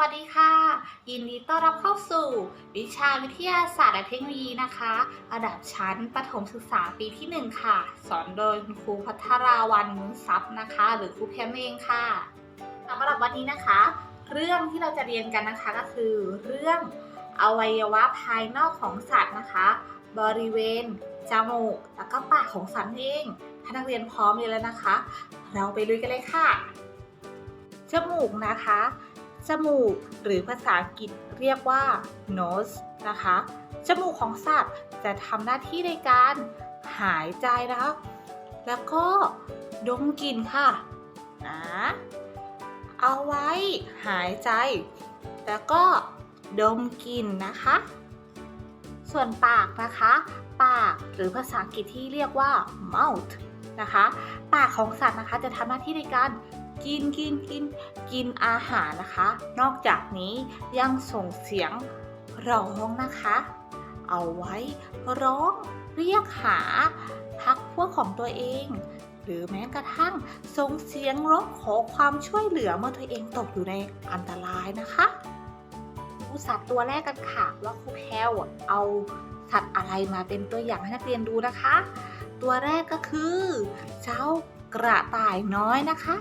วัสดีค่ะ ยินดีต้อนรับเข้าสู่ วิชาวิทยาศาสตร์และเทคโนโลยีนะคะ ระดับชั้นประถมศึกษาปีที่ 1 ค่ะ สอนโดยคุณครูพัทราวันมุนทรัพย์นะคะ หรือครูแพมเองค่ะสำหรับวันนี้นะคะ เรื่องที่เราจะเรียนกันนะคะก็คือ เรื่องอวัยวะภายนอกของสัตว์นะคะ บริเวณจมูกแล้วก็ปากของสัตว์เองถ้านักเรียนพร้อมเรียนแล้วนะคะ เราไปลุยกันเลยค่ะจมูกนะคะ จมูก หรือภาษาอังกฤษเรียกว่า nose นะคะ จมูกของสัตว์จะทำหน้าที่ในการหายใจนะคะ แล้วก็ดมกลิ่นค่ะนะเอาไว้หายใจ แล้วก็ดมกลิ่นนะคะ ส่วนปากนะคะ ปากหรือภาษาอังกฤษที่เรียกว่า mouth นะคะ ปากของสัตว์นะคะจะทำหน้าที่ในการ กินกินกินกินอาหารนะคะ นอกจากนี้ยังส่งเสียงร้องนะคะ เอาไว้ร้องเรียกหาพักพวกของตัวเอง หรือแม้กระทั่งส่งเสียงร้องขอความช่วยเหลือเมื่อตัวเองตกอยู่ในอันตรายนะคะดูสัตว์ตัวแรกกันค่ะว่าครูแพลวเอาสัตว์อะไรมาเป็นตัวอย่างให้นักเรียนดูนะคะ ตัวแรกก็คือ เจ้ากระต่ายน้อยนะคะ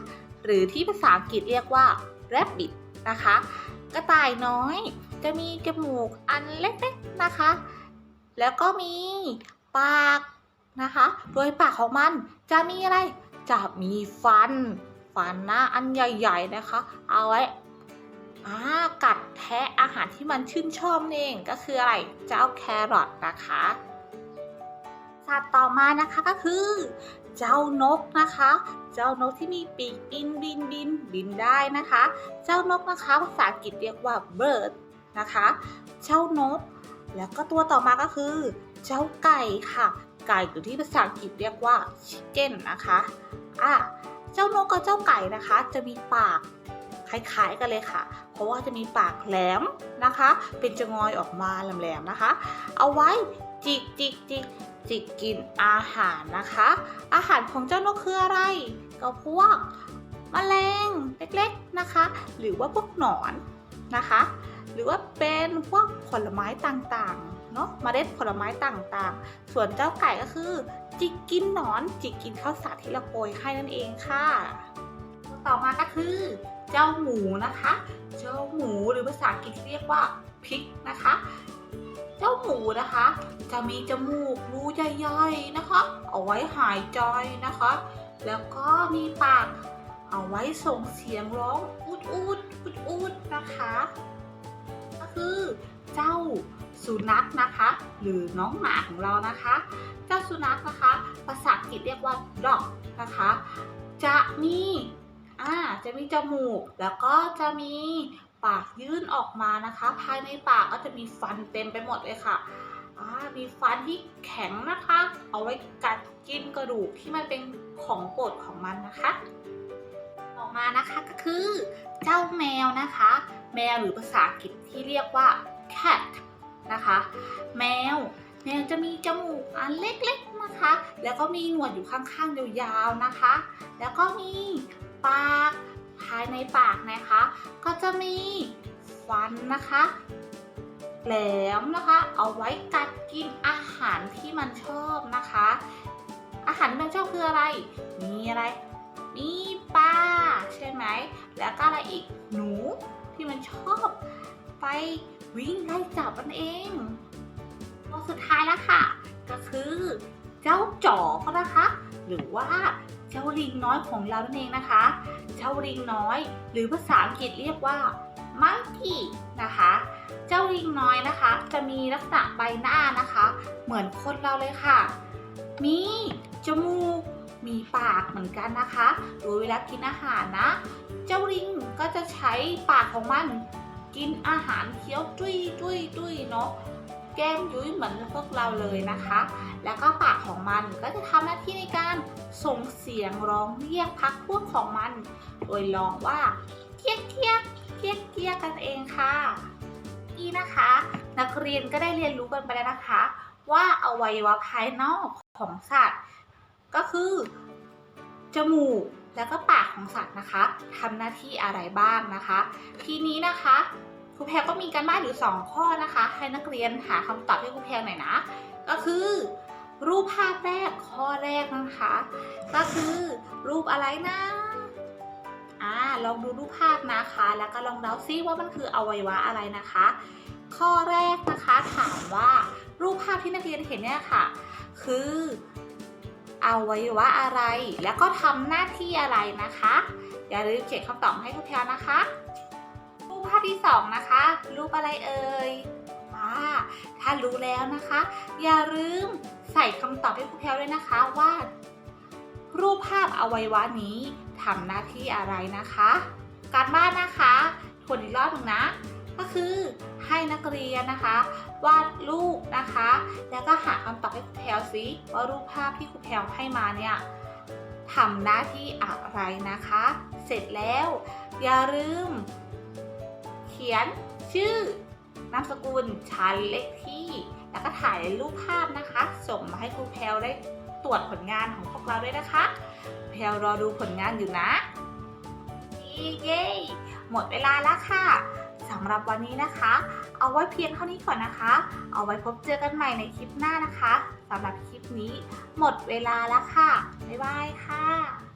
หรือที่ภาษาอังกฤษเรียกว่า rabbit นะคะ กระต่ายน้อย จะมีจมูกอันเล็กๆนะคะ แล้วก็มีปากนะคะ โดยปากของมันจะมีอะไร จะมีฟัน ฟันหน้าอันใหญ่ ๆนะคะ เอาไว้อ่ากัดแทะอาหารที่มันชื่นชอบนั่นเองก็คืออะไร เจ้าแครอทนะคะสัตว์ต่อมานะคะก็คือ เจ้านกนะคะ เจ้านกที่มีปีกบินบินบินบินได้นะคะ เจ้านกนะคะภาษาอังกฤษเรียกว่า bird นะคะ เจ้านก แล้วก็ตัวต่อมาก็คือ เจ้าไก่ค่ะ ไก่หรือที่ภาษาอังกฤษเรียกว่า chicken นะคะอะเจ้านกกับเจ้าไก่นะคะ จะมีปากคล้ายๆกันเลยค่ะ เพราะว่าจะมีปากแหลมนะคะ เป็นจะงอยออกมาแหลมๆนะคะ เอาไว้จิกจิกจิก จิกกินอาหารนะคะ อาหารของเจ้านกคืออะไร ก็พวกมแมลงเล็กๆนะคะ หรือว่าพวกหนอนนะคะ หรือว่าเป็นพวกผลไม้ต่างๆเนาะเมล็ดผลไม้ต่างๆ ส่วนเจ้าไก่ก็คือ จิกกินหนอน จิกกินข้าวสารที่เราโปรยให้นั่นเองค่ะ ต่อมาก็คือ เจ้าหมูนะคะ เจ้าหมูหรือภาษาอังกฤษเรียกว่าพิกนะคะ เจ้าหมูนะคะ จะมีจมูกรูใหญ่ๆนะคะ เอาไว้หายใจนะคะ แล้วก็มีปาก เอาไว้ส่งเสียงร้องอูดอูดอูดอูดนะคะ ก็คือเจ้าสุนัขนะคะ หรือน้องหมาของเรานะคะ เจ้าสุนัขนะคะ ภาษาอังกฤษเรียกว่า dog นะคะ จะมีอ่าจะมีจมูกแล้วก็จะมี ปากยื่นออกมานะคะ ภายในปากก็จะมีฟันเต็มไปหมดเลยค่ะมีฟันที่แข็งนะคะ เอาไว้กัดกินกระดูกที่มันเป็นของโปรดของมันนะคะ ต่อมานะคะก็คือ เจ้าแมวนะคะ แมวหรือภาษาอังกฤษที่เรียกว่า cat นะคะ แมวแมวจะมีจมูกอันเล็กๆนะคะ แล้วก็มีหนวดอยู่ข้างๆยาวๆนะคะ แล้วก็มีปาก ภายในปากนะคะ ก็จะมีฟันนะคะ แหลมนะคะ เอาไว้กัดกินอาหารที่มันชอบนะคะ อาหารที่มันชอบคืออะไร มีอะไร มีปลาใช่ไหม แล้วก็อะไรอีก หนูที่มันชอบ ไปวิ่งไล่จับมันเองตัวสุดท้ายแล้วค่ะ ก็คือเจ้าจ๋อกนะคะ หรือว่า เจ้าลิงน้อยของเรานั่นเองนะคะ เจ้าลิงน้อย หรือภาษาอังกฤษเรียกว่า monkey นะคะ เจ้าลิงน้อยนะคะ จะมีลักษณะใบหน้านะคะ เหมือนคนเราเลยค่ะ มีจมูก มีปากเหมือนกันนะคะโดยเวลากินอาหารนะ เจ้าลิงก็จะใช้ปากของมันกินอาหารเคี้ยวจุ้ยจุ้ยจุ้ยเนาะแก้มยุ้ยเหมือนพวกเราเลยนะคะ แล้วก็ปากของมันก็จะทำหน้าที่ในการส่งเสียงร้องเรียกพักพวกของมัน โดยร้องว่าเคียกเคียกเคียกเคียกกันเองค่ะนี่นะคะ นักเรียนก็ได้เรียนรู้กันไปแล้วนะคะ ว่าอวัยวะภายนอกของสัตว์ ก็คือจมูกแล้วก็ปากของสัตว์นะคะทำหน้าที่อะไรบ้างนะคะ ทีนี้นะคะครูแพรก็มีการบ้านอยู่สองข้อนะคะ ให้นักเรียนหาคำตอบให้ครูแพรหน่อยนะ ก็คือ รูปภาพแรกข้อแรกนะคะ ก็คือรูปอะไรนะอ่าลองดูรูปภาพนะคะ แล้วก็ลองเดาซิว่ามันคืออวัยวะอะไรนะคะ ข้อแรกนะคะถามว่ารูปภาพที่นักเรียนเห็นเนี่ยค่ะ คืออวัยวะอะไร แล้วก็ทำหน้าที่อะไรนะคะ อย่าลืมเขียนคำตอบให้ทุกแพรนนะคะ รูปภาพที่สองนะคะ รูปอะไรเอ่ย ถ้ารู้แล้วนะคะ อย่าลืมใส่คำตอบให้ครูแพรด้วยนะคะว่า รูปภาพอวัยวะนี้ทำหน้าที่อะไรนะคะ การบ้านนะคะทวนอีกรอบหนึ่งนะ ก็คือให้นักเรียนนะคะ วาดรูปนะคะ แล้วก็หาคำตอบให้ครูแพรซิว่ารูปภาพที่ครูแพรให้มาเนี่ยทำหน้าที่อะไรนะคะ เสร็จแล้ว อย่าลืม เขียนชื่อ นามสกุลชั้นเลขที่ แล้วก็ถ่ายรูปภาพนะคะ ส่งมาให้ครูแพรได้ตรวจผลงานของพวกเราด้วยนะคะ แพรรอดูผลงานอยู่นะเย้หมดเวลาแล้วค่ะสำหรับวันนี้นะคะ เอาไว้เพียงเท่านี้ก่อนนะคะ เอาไว้พบเจอกันใหม่ในคลิปหน้านะคะสำหรับคลิปนี้ หมดเวลาแล้วค่ะ บ๊ายบายค่ะ